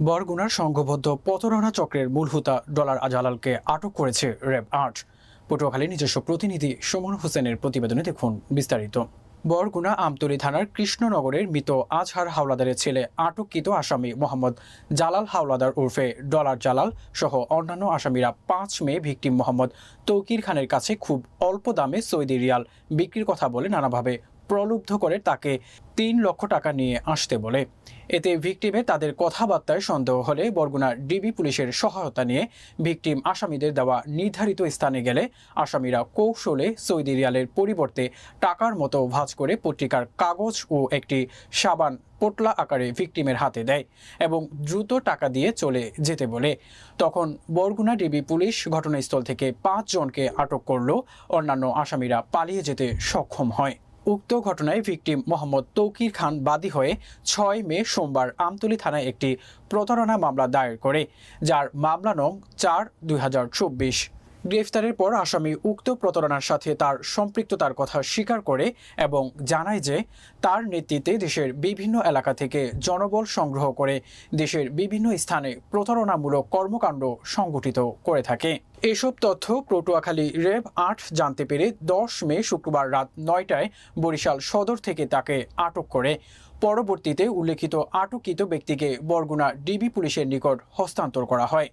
বরগুনার সংঘবদ্ধ প্রতারণা চক্রের মূল হুতা ডলার আজালালকে আটক করেছে র্যাব আট পটুয়াখালী নিজস্ব প্রতিনিধি সুমন হোসেনের প্রতিবেদনে দেখুন বিস্তারিত। বরগুনা আমতলী থানার কৃষ্ণনগরের মৃত আজহার হাওলাদারের ছেলে আটককৃত আসামি মোহাম্মদ জালাল হাওলাদার উর্ফে ডলার জালাল সহ অন্যান্য আসামিরা পাঁচ মে ভিকটিম মোহাম্মদ তৌকির খানের কাছে খুব অল্প দামে সৌদি রিয়াল বিক্রির কথা বলে নানাভাবে প্রলুব্ধ করে তাকে তিন লক্ষ টাকা নিয়ে আসতে বলে। এতে ভিকটিমে তাদের কথাবার্তায় সন্দেহ হলে বরগুনা ডিবি পুলিশের সহায়তা নিয়ে ভিকটিম আসামিদের দেওয়া নির্ধারিত স্থানে গেলে আসামিরা কৌশলে সৌদি রিয়ালের পরিবর্তে টাকার মতো ভাঁজ করে পত্রিকার কাগজ ও একটি সাবান পোটলা আকারে ভিকটিমের হাতে দেয় এবং দ্রুত টাকা দিয়ে চলে যেতে বলে। তখন বরগুনা ডিবি পুলিশ ঘটনাস্থল থেকে পাঁচজনকে আটক করলেও অন্যান্য আসামিরা পালিয়ে যেতে সক্ষম হয়। উক্ত ঘটনায় ভিকটিম মোহাম্মদ তৌকির খান বাদী হয়ে ছয় মে সোমবার আমতলী থানায় একটি প্রতারণা মামলা দায়ের করে, যার মামলা নং চার দুই গ্রেফতারের পর আসামি উক্ত প্রতারণার সাথে তার সম্পৃক্ততার কথা স্বীকার করে এবং জানায় যে তার নেতৃত্বে দেশের বিভিন্ন এলাকা থেকে জনবল সংগ্রহ করে দেশের বিভিন্ন স্থানে প্রতারণামূলক কর্মকাণ্ড সংগঠিত করে থাকে। এসব তথ্য পটুয়াখালী রেব আট জানতে পেরে দশ মে শুক্রবার রাত নয়টায় বরিশাল সদর থেকে তাকে আটক করে। পরবর্তীতে উল্লেখিত আটকিত ব্যক্তিকে বরগুনা ডিবি পুলিশের নিকট হস্তান্তর করা হয়।